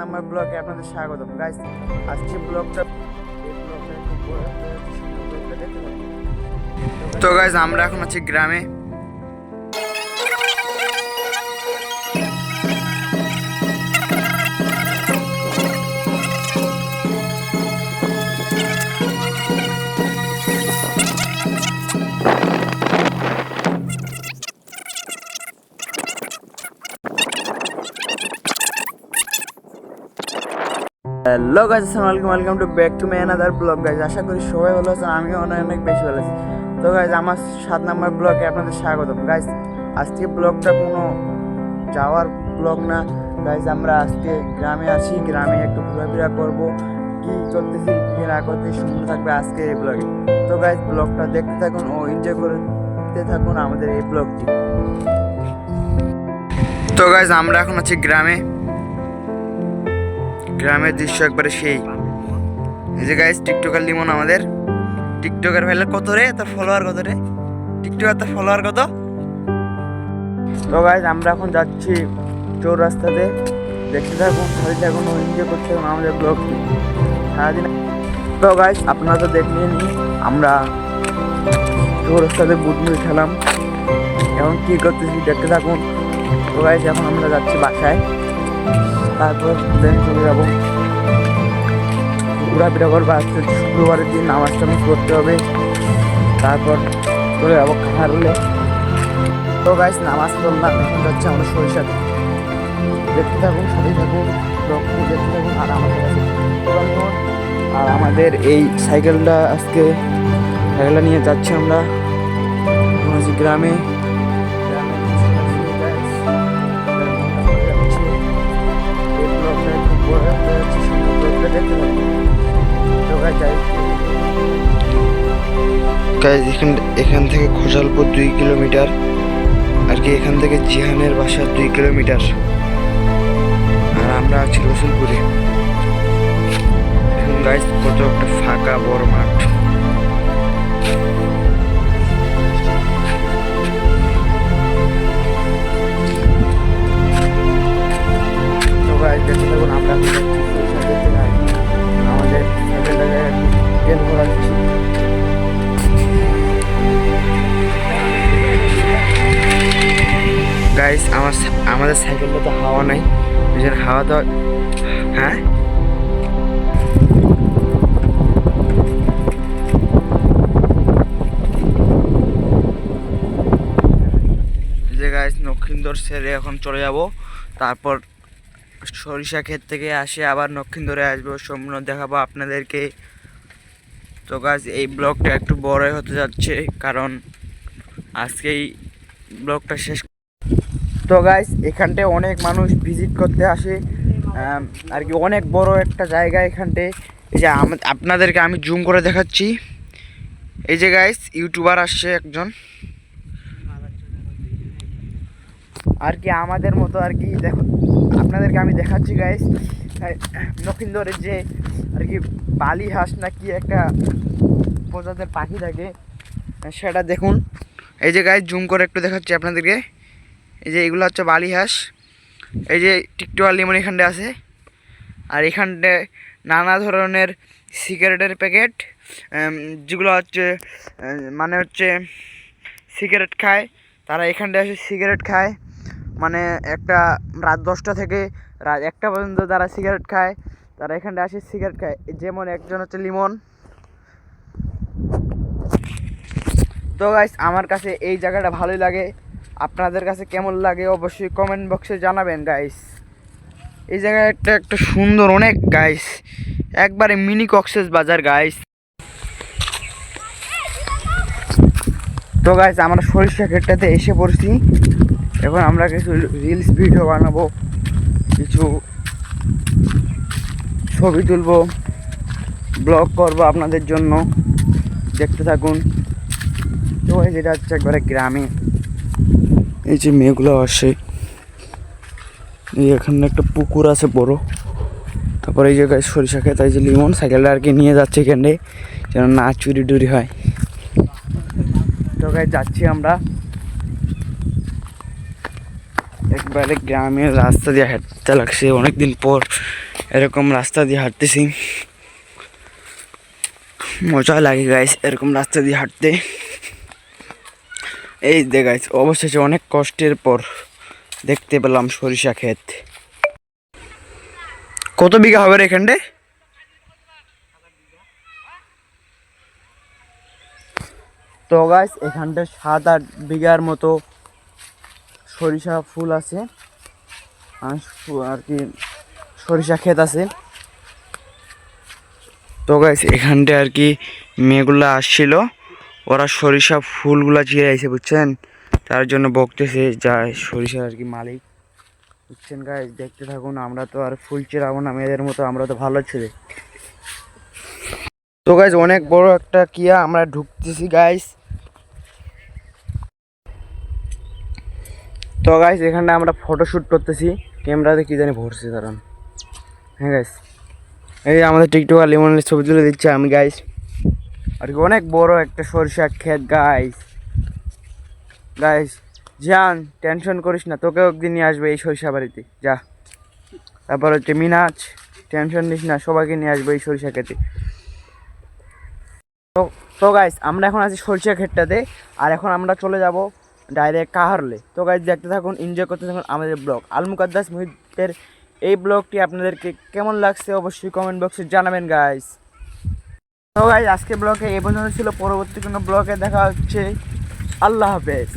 Number ব্লকে আপনাদের স্বাগতম। গাইজ আজকে ব্লগটা তো গাইজ আমরা এখন আছি গ্রামে। হ্যালো গাইস আসসালামু আলাইকুম welcome to back to my another blog guys আশা করি সবাই ভালো আছেন, আমিও অনেক অনেক বেশি ভালো আছি। তো গাইস আমার সাত নাম্বার ব্লগে আপনাদের স্বাগতম। গাইস আজকে ব্লগটা কোনো যাওয়ার ব্লগ না। গাইস আমরা আজকে গ্রামে আছি, গ্রামে একটু ঘোরাফেরা করব। কি করতেছি কি না করতেছি সুন্দর থাকবে আজকে এই ব্লগে তো গাইস ব্লগটা দেখতে থাকুন ও এনজয় করতে থাকুন আমাদের এই ব্লগটি তো গাইস আমরা এখন আছি গ্রামে। গ্রামের দৃশ্য একবারে সেই। এই যে গাইস টিকটকার লিমন আমাদের। টিকটকার ফেলে কত রে? তার ফলোয়ার কত রে? টিকটকার তার ফলোয়ার কত? তো গাইস আমরা এখন যাচ্ছি চোর রাস্তাতে। দেখতে থাকুন সাথে থাকুন এনজয় করতে থাকুন আমাদের ব্লগটি সারাদিন তো গাইস আপনারা তো দেখলেন আমরা চোর রাস্তাতে বুট মিল খেলাম। এখন কী করতেছি, দেখতে থাকুন। তো গাইস এখন আমরা যাচ্ছি বাসায়। তারপর দেন চলে যাব। ঘোরাফেরা করব আজকে শুক্রবারের দিন নামাজ টামাজ করতে হবে। তারপর চলে যাব খাহারুলে তো গাইস নামাজ পড়লাম। এখন যাচ্ছে আমরা সরিষাতে দেখতে থাকুন সাথে থাকুন ব্লগটি দেখতে থাকুন, আর আমাদের আর আমাদের এই সাইকেলটা আজকে, সাইকেলটা নিয়ে যাচ্ছি আমরা। গ্রামে। গাইজ এখান এখান থেকে খোসালপুর দুই কিলোমিটার আর কি এখান থেকে জিহানের বাসা দুই কিলোমিটার। আর আমরা আছি রসুলপুরে। এখন গাইজ কত একটা ফাঁকা বড় মাঠ। তো দেখতে থাকুন, আমরা সাইকেলটা তো হাওয়া নাই। ওই হাওয়া তো হ্যাঁ? নক্ষিন্দর সেরে এখন চলে যাব। তারপর সরিষা ক্ষেত থেকে আসে আবার নক্ষিন্দরে আসব। সম্পূর্ণ দেখাবো আপনাদেরকে। তো গাছ এই ব্লগটা একটু বড়ই হতে যাচ্ছে, কারণ আজকেই ব্লগটা শেষ তো গাইস এখানটায় অনেক মানুষ ভিজিট করতে আসে। আর কি অনেক বড় একটা জায়গা এখানটায়। এই যে আপনাদেরকে আমি জুম করে দেখাচ্ছি। এই যে গাইস ইউটিউবার আসছে একজন। আর কি আমাদের মতো আর কি, দেখো, আপনাদেরকে আমি দেখাচ্ছি গাইস নখিন্দরের যে আর কি বালি হাঁস না কি একটা প্রজাতির পাখি থাকে, সেটা দেখুন। এই যে গাইস জুম করে একটু দেখাচ্ছি আপনাদেরকে। এই যে এগুলো হচ্ছে বালি হাঁস। এই যে টিকটুয়ার লিমন এখানটা আছে। আর এখানটায় নানা ধরনের সিগারেটের প্যাকেট যেগুলো হচ্ছে মানে হচ্ছে সিগারেট খায়। তারা এখানটায় এসে সিগারেট খায়। মানে একটা রাত দশটা থেকে রাত একটা পর্যন্ত তারা সিগারেট খায়। তারা এখানটায় আসে সিগারেট খায়। যেমন একজন হচ্ছে লিমন। তো গাইস আমার কাছে এই জায়গাটা ভালোই লাগে। আপনাদের কাছে কেমন লাগে অবশ্যই কমেন্ট বক্সে জানাবেন গাইস এই জায়গায় একটা একটা সুন্দর অনেক গাইস একবারে মিনি কক্সেস বাজার গাইস তো গাইস আমরা সরিষা ক্ষেতটাতে এসে পড়ছি। এখন আমরা কিছু রিলস ভিডিও বানাবো, কিছু ছবি তুলবো ব্লগ করব আপনাদের জন্য। দেখতে থাকুন। তো, এই যেটা হচ্ছে একবারে গ্রামে। এই যে মেয়েগুলো আসে। এখানে একটা পুকুর আছে বড়। তারপরে এই জায়গায় সরিষা খেত এই যে লিমন, সাইকেলটা আর কি নিয়ে যাচ্ছে এখানে, যেন না চুরি টুরি হয় জায়গায় যাচ্ছি আমরা। একবারে গ্রামের রাস্তা দিয়ে হাঁটতে লাগছে। অনেকদিন পর এরকম রাস্তা দিয়ে হাঁটতেছি। মজা লাগে গাইস এরকম রাস্তা দিয়ে হাঁটতে। এই দে অবশেষে অনেক কষ্টের পর দেখতে পেলাম সরিষা ক্ষেত। কত বিঘা হবে রে এখানটে তো গাইস এখানটা সাত আট বিঘার মতো সরিষা ফুল আছে। আর কি সরিষা ক্ষেত আছে। তো গাইস এখানটা আর কি মেয়েগুলো আসছিল। ওরা সরিষা ফুলগুলা চিরে আইছে, বুঝছেন? তার জন্য বকতেছে যা সরিষার আর কি মালিক। বুঝছেন গাইস দেখতে থাকুন, আমরা তো আর ফুল চিরাবো না, মেয়েদের মতো, আমরা তো ভালো ছেলে। তো গাইস অনেক বড় একটা কিয়া, আমরা ঢুকতেছি গাইস তো গাইস এখানটা আমরা ফটোশুট করতেছি। ক্যামেরাতে কি জানি ভরছে কারণ হ্যাঁ গাইস এই আমাদের টিকটক আর লিমনের ছবি তুলে দিচ্ছে আমি গাইস আর কি অনেক বড় একটা সরিষা ক্ষেত গাইস গাইস জান টেনশন করিস না তোকে একদিন নিয়ে আসবে এই সরিষা বাড়িতে, যা। তারপর হচ্ছে মিনাজ টেনশন নিস না, সবাইকে নিয়ে আসবে এই সরিষা খেতে। তো তো গাইস আমরা এখন আছি সরিষা ক্ষেতটাতে, আর এখন আমরা চলে যাব ডাইরেক্ট কাহারলে। তো গাইস দেখতে থাকুন এনজয় করতে থাকুন আমাদের ব্লগ। আল মুকাদ্দাস মুহিতের এই ব্লগটি আপনাদেরকে কেমন লাগছে অবশ্যই কমেন্ট বক্সে জানাবেন গাইস তো ভাই আজকে ব্লগে এ পর্যন্ত ছিল। পরবর্তী কোনো ব্লগে দেখা হচ্ছে। আল্লাহ হাফেজ।